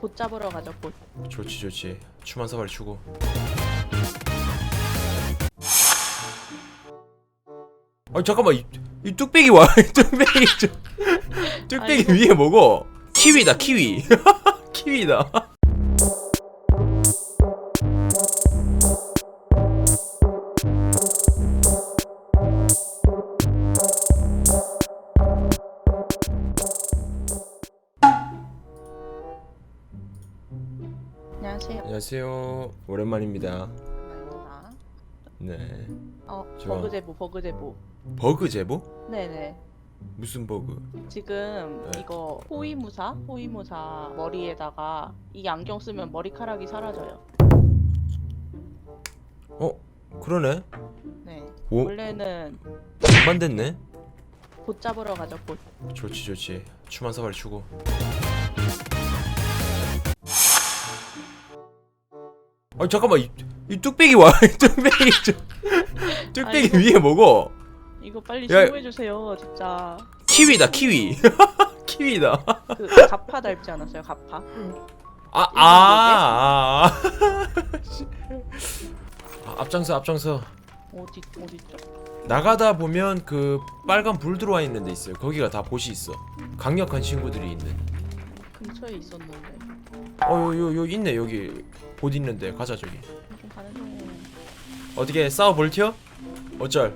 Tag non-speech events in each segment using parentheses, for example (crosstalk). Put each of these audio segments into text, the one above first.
봇 잡으러 가죠 봇. 좋지 좋지. 춤 한 사발이 추고. 아 잠깐만. 이, 이 뚝배기 와 이 뚝배기 좀. (laughs) 뚝배기 아이고. 위에 뭐고? 키위다 키위. (laughs) 키위다 안녕하세요. 안녕하세요 오랜만입니다. 네 어 좋아. 버그 제보 버그 제보. 버그 제보 네네. 무슨 버그 지금 네. 이거 호위무사 호위무사 머리에다가 이 안경 쓰면 머리카락이 사라져요. 어 그러네 네. 오 원래는 만됐네 봇 잡으러 가죠 봇. 좋지 좋지 춤한 사발이 추고 아 잠깐만 이, 이 뚝배기 와이 뚝배기 좀 (laughs) 뚝배기 아이고. 위에 뭐고 이거 빨리 야. 신고해 주세요 진짜. 키위다 키위 (laughs) 키위다 그 가파 닮지 않았어요 가파? 아아 아, 아. 아, 앞장서 앞장서 어디 어디 있죠? 나가다 보면 그 빨간 불 들어와 있는 데 있어요 거기가 다 보시 있어 강력한 친구들이 있는 근처에 있었는데 어요 요 요 있네 여기 봇 있는데 가자 저기 좀. 어떻게 싸워 볼티어? 어쩔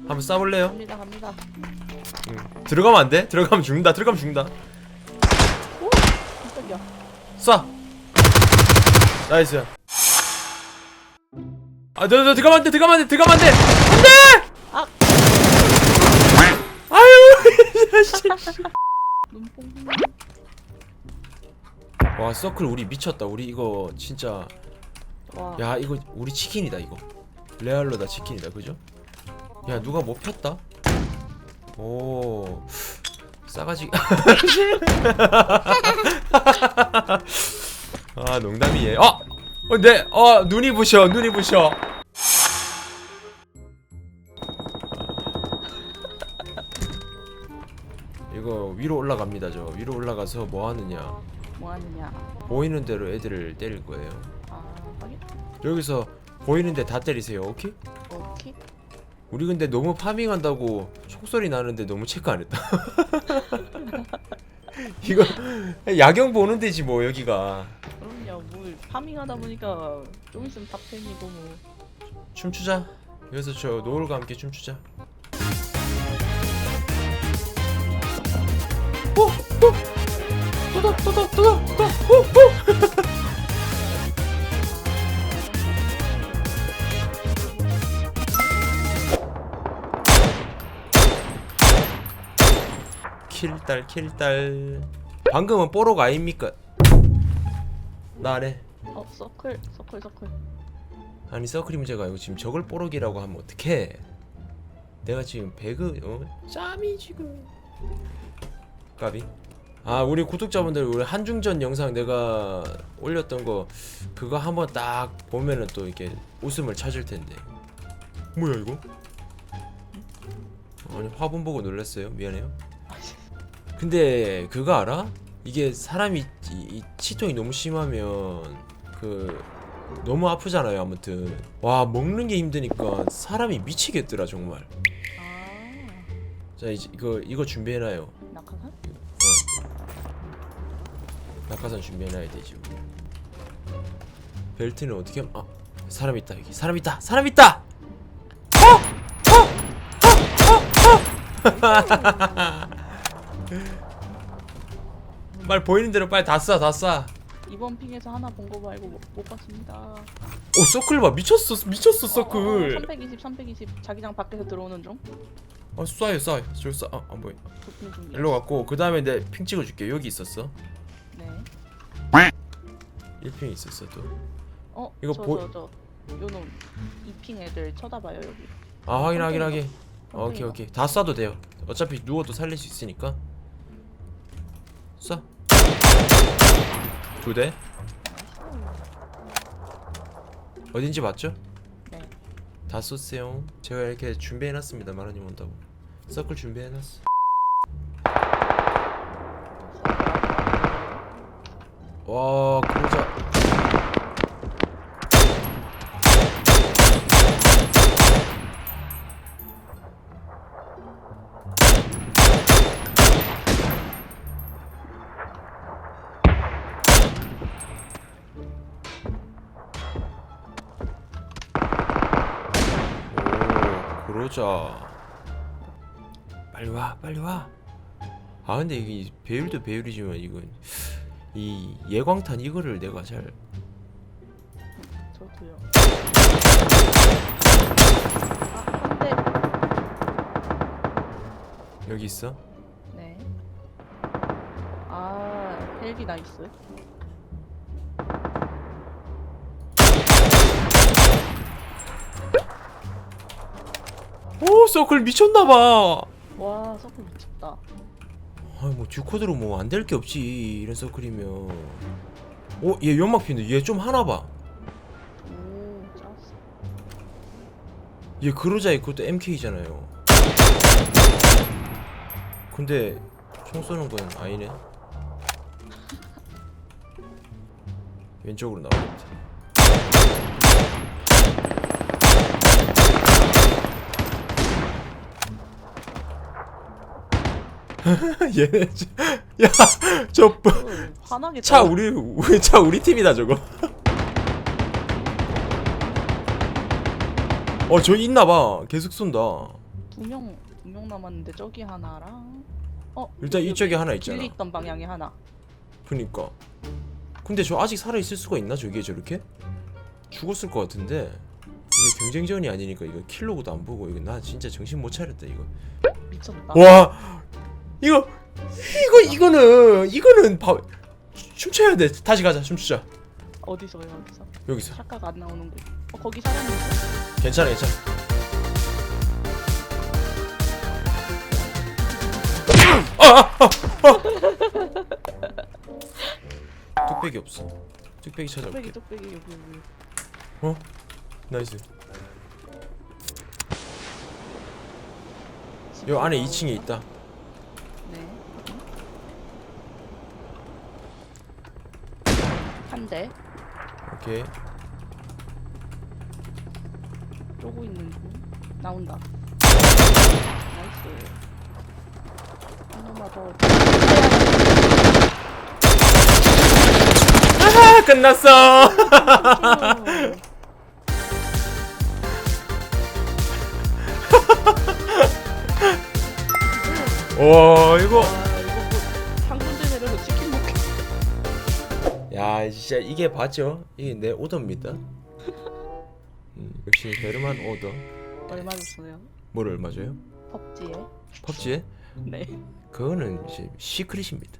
한번 싸볼래요? 갑니다 갑니다. 응. 들어가면 안 돼? 들어가면 죽는다 들어가면 죽는다 오 깜짝이야. 쏴 나이스 아 너 너 들어가면 안돼 들어가면 안돼 들어가면 안돼 안돼 와 서클 우리 미쳤다 우리 이거 진짜 와. 야 이거 우리 치킨이다 이거 레알로다 치킨이다 그죠? 야 누가 뭐 폈다? 오 싸가지 (laughs) 아 농담이에요 어! 어, 네, 어, 눈이 부셔, 눈이 부셔. 이거 위로 올라갑니다, 저. 위로 올라가서 뭐 하느냐. 뭐 하느냐? 보이는 대로 애들을 때릴 거예요. 아 확인. 여기서 보이는 데 다 때리세요, 오케이? 오케이. 우리 근데 너무 파밍한다고 총소리 나는데 너무 체크 안 했다. (laughs) 이거 야경 보는 데지 뭐 여기가. 그럼요. 뭐 파밍하다 보니까 좀 있으면 탑10이고 뭐. 춤추자. 여기서 저 노을과 함께 춤추자. 오! 또다 또다 또다 오! 오! 킬딸 킬딸 방금은 뽀록 아닙니까? 나 안해 어 서클 서클 서클. 아니 서클이 문제가 아니고 지금 저걸 뽀록이라고 하면 어떡해 내가 지금 배그 어? 짬이 지금 까비 아 우리 구독자분들 우리 한중전 영상 내가 올렸던 거 그거 한번 딱 보면은 또 이렇게 웃음을 찾을 텐데. 뭐야 이거? 아니 화분 보고 놀랐어요. 미안해요. 근데 그거 알아? 이게 사람이 이, 이 치통이 너무 심하면 그 너무 아프잖아요 아무튼. 와 먹는 게 힘드니까 사람이 미치겠더라 정말. 아. 자 이제 이거 이거 준비해놔요. 낙하산? 낙하산 준비해놔야 되지. 우리. 벨트는 어떻게 하면 아 사람 있다 여기. 사람 있다 사람 있다! (laughs) 말 보이는 대로 빨리 다쏴다쏴. 이번 핑에서 하나 본 거 말고 못, 못 봤습니다. 오 서클 봐. 미쳤어 미쳤어 서클. 320 320 자기장 밖에서 들어오는 중. 아 쏴요 쏴요. 저기 쏴. 아, 안 보여. 도핑 중. 일로 갔고 그 다음에 내 핑 찍어줄게. 여기 있었어. 네. 1핑 있었어 또? 어 이거 저, 보- 저, 저, 요놈 이핑 애들 쳐다봐요 여기. 아 확인 확인 확인. 깜짝이야. 오케이 오케이. 다 쏴도 돼요. 어차피 누워도 살릴 수 있으니까. 쏴. 두 대. 어딘지 맞죠? 네. 다 쏘세요. 제가 이렇게 준비해놨습니다. 마라님 온다고. 서클 준비해놨어. 와 오 그러자 빨리 와 빨리 와아 근데 이게 배율도 배율이지만 이건 이 예광탄 이거를 내가 잘 저도요. 아, 근데 여기 있어? 네. 아, 헬기 나이스. 오 서클 미쳤나봐 와, 서클 미쳤다. 아이 뭐 듀코드로 뭐 안 될 게 없지 이런 서클이면 어? 얘 연막 피는데 얘 좀 하나봐. 얘 그로자에 그것도 MK잖아요 근데 총 쏘는 건 아니네 (laughs) 왼쪽으로 나오겠지 (laughs) 얘네 야저 어, 화나게 차 떠. 우리 우리 차 우리 팀이다 저거. 어 저 있나봐 계속 쏜다. 두 명, 두 명 남았는데 저기 하나랑 어, 일단 여기 이쪽에 하나 있잖아. 길리 있던 방향에 하나. 그니까. 근데 저 아직 살아 있을 수가 있나 저기에 저렇게? 죽었을 것 같은데 이게 경쟁전이 아니니까 이거 킬로고도 안 보고 이거 나 진짜 정신 못 차렸다 이거. 미쳤다. 와 이거 이거 이거는 이거는 바... 춤춰야 돼. 다시 가자 춤추자. 어디서요, 어디서? 여기서. 샤카가 안 나오는 곳. 어, 거기 사람 있어. 괜찮아 괜찮아 (laughs) 뚝배기 없어 뚝배기 찾아올게 뚝배기, 뚝배기 여기 여기. 나이스 요 안에 2층에 있다 네. 한 대. 오케이 쪼고 있는 중. 나온다. 나이스. 하나만 더. 아 끝났어. (laughs) 와 이거 야 진짜 이게 봤죠? 이게 내 오더입니다 음, 역시 베르만 오더 얼마 줬어요? 뭘 얼마 줘요? 펍지에. 펍지에? 네. 그거는 이제 시크릿입니다